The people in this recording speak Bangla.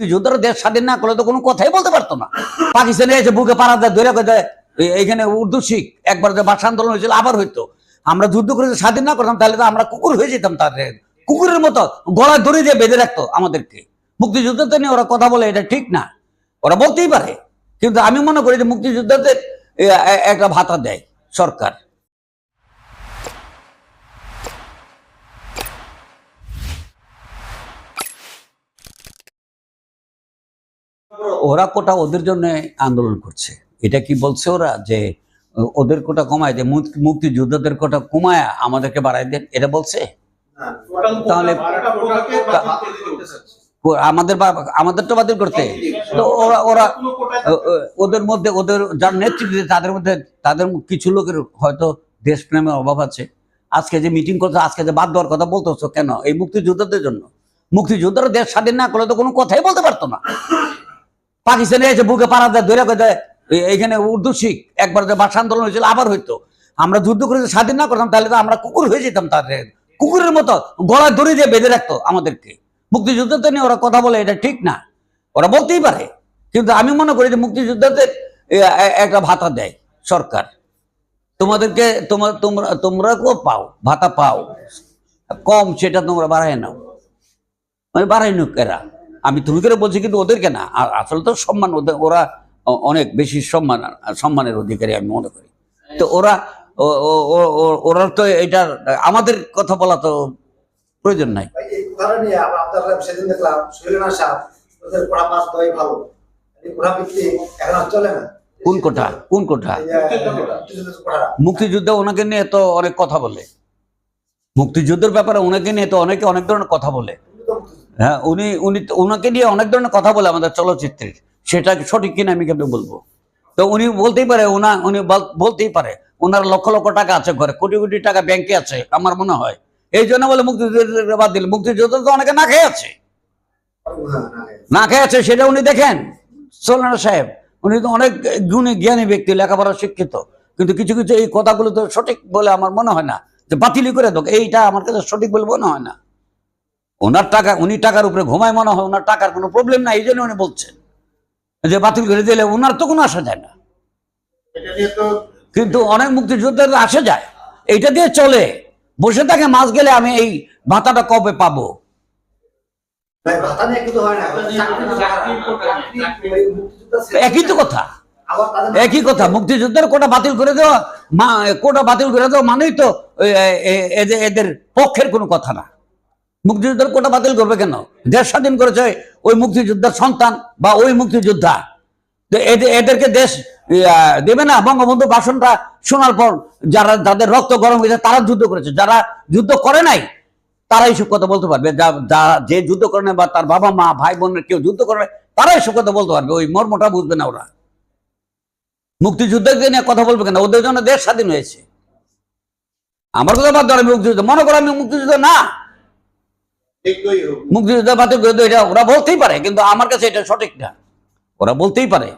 যোদ্ধারা দেশ স্বাধীন না করলে তো কোনো কথাই বলতে পারতো না। পাকিস্তানে এসে বুকে পাড়া দেয়, ধরে দেয় এইখানে উর্দু শিখ। একবার যে ভাষা আন্দোলন হয়েছিল, আবার হইতো। আমরা যুদ্ধ করে স্বাধীন না করতাম, তাহলে তো আমরা কুকুর হয়ে যেতাম তাদের। কুকুরের মতো গলায় দড়ি দিয়ে বেঁধে রাখতো আমাদেরকে। মুক্তিযুদ্ধতে নিয়ে ওরা কথা বলে, এটা ঠিক না। ওরা বলতেই পারে। কিন্তু আমি মনে করি যে মুক্তিযোদ্ধাদের একটা ভাতা দেয় সরকার। ওরা কোটা ওদের জন্য আন্দোলন করছে। এটা কি বলছে ওরা? যে ওদের কোটা কমায় যে মুক্তি- মুক্তিযোদ্ধাদের কোটা কমায় আমাদেরকে বাড়াই দেন এটা বলছে? তাহলে- ও- আমাদের বা- আমাদেরটা বাতিল করতে। তো ওরা ওরা ওদের মধ্যে ওদের যার নেতৃত্বে তাদের মধ্যে তাদের কিছু লোকের হয়তো দেশপ্রেমের অভাব আছে। আজকে যে মিটিং করছ আজকে যে বাদ দেওয়ার কথা বলতেছো কেন? এই মুক্তিযোদ্ধাদের জন্য। মুক্তিযোদ্ধারা দেশ স্বাধীন না করলে তো কোনো কথাই বলতে পারতো না। পাকিস্তানে এসে বুকে পাড়া দেয়, ধরে করে দেয়, এ- এইখানে উর্দু শিখ। একবার যে ভাষা আন্দোলন হয়েছিল, আবার হইতো। আমরা যুদ্ধ করে স্বাধীন না করতাম, তাহলে তো আমরা কুকুর হয়ে যেতাম তাদের কুকুরের মতো গলায় দড়ি দিয়ে বেঁধে রাখতো আমাদেরকে। মুক্তিযুদ্ধতে নিয়ে ওরা কথা বলে, এটা ঠিক না। ওরা বলতেই পারে। কিন্তু আমি মনে করি যে মুক্তিযোদ্ধাদের একটা ভাতা দেয় সরকার। তোমাদেরকে তোমার, তোমরা পাও, ভাতা পাও। কম, সেটা তোমরা বাড়ায় নাও। মানে বাড়াই নোক এরা। আমি তুমি করে বলছি কিন্তু ওদেরকে না? আর আসলে তো সম্মান ওদের ওরা অনেক বেশি সম্মান সম্মানের অধিকারী আমি মনে করি। তো ওরা ও- ও- ও- ও- ওরা তো এটার আমাদের কথা বলা তো প্রয়োজন নাই। সেদিন দেখলাম ভালো। চলে না। কোন কোঠা কোন কোঠা মুক্তিযুদ্ধ ওনাকে নিয়ে তো অনেক কথা বলে। মুক্তিযুদ্ধের ব্যাপারে ওনাকে নিয়ে তো অনেকে অনেক ধরনের কথা বলে। হ্যাঁ উনি উনি ওনাকে নিয়ে অনেক ধরনের কথা বলে আমাদের চলচ্চিত্রের সেটা সঠিক কিনা আমি কেমন বলব। তো উনি বলতেই পারে ওনা উনি বলতেই পারে ওনার লক্ষ লক্ষ টাকা আছে ঘরে কোটি কোটি টাকা ব্যাংকে আছে আমার মনে হয়। এই জন্য বলে মুক্তিযুদ্ধ বাদ দিল মুক্তিযুদ্ধ তো অনেকে না খেয়ে আছে। না, খেয়ে আছে সেটা উনি দেখেন সোলানা সাহেব। উনি তো অনেক গুণী জ্ঞানী ব্যক্তি লেখাপড়া শিক্ষিত। কিন্তু কিছু কিছু এই কথাগুলো তো সঠিক বলে আমার মনে হয় না। যে বাতিলি করে দোক এইটা আমার কাছে সঠিক বলে মনে হয় না। ওনার টাকা উনি টাকার উপরে ঘুমায় মনে হয় ওনার টাকার কোনো প্রবলেম নাই এই জন্য উনি বলছেন। যে বাতিল করে দিলে ওনার তো কোনো আসা যায় না। এটা নিয়ে তো কিন্তু অনেক মুক্তিযোদ্ধার আসে যায়। এইটা দিয়ে চলে। বসে থাকে মাস গেলে আমি এই ভাতাটা কবে পাবো? একই তো কথা। একই কথা। মুক্তিযুদ্ধের কোটা বাতিল করে দেওয়া মা কোটা বাতিল করে দেওয়া মানেই তো এদের পক্ষের কোনো কথা না। মুক্তিযুদ্ধের কোটা বাতিল করবে কেন? দেশ স্বাধীন করেছে ওই মুক্তিযোদ্ধার সন্তান বা ওই মুক্তিযোদ্ধা। তো এদেরকে দেশ দেবে না? বঙ্গবন্ধু ভাষণটা শোনার পর যারা, যাদের রক্ত গরম হয়েছে, তারা যুদ্ধ করেছে। যারা যুদ্ধ করে নাই তারা এইসব কথা বলতে পারবে। যা- যুদ্ধ করে বা তার বাবা মা, ভাই বোনের কেউ যুদ্ধ করে তারা এইসব কথা বলতে পারবে। ওই মর্মটা বুঝবে না ওরা। মুক্তিযুদ্ধকে নিয়ে কথা বলবে কেন? ওদের জন্য দেশ স্বাধীন হয়েছে। আমার কথা বাদ আমি মুক্তিযুদ্ধ। মনে করো আমি মুক্তিযুদ্ধ না। মুক্তিযুদ্ধ বাতিল এটা ওরা বলতেই পারে, কিন্তু আমার কাছে এটা সঠিক না। ওরা বলতেই পারে।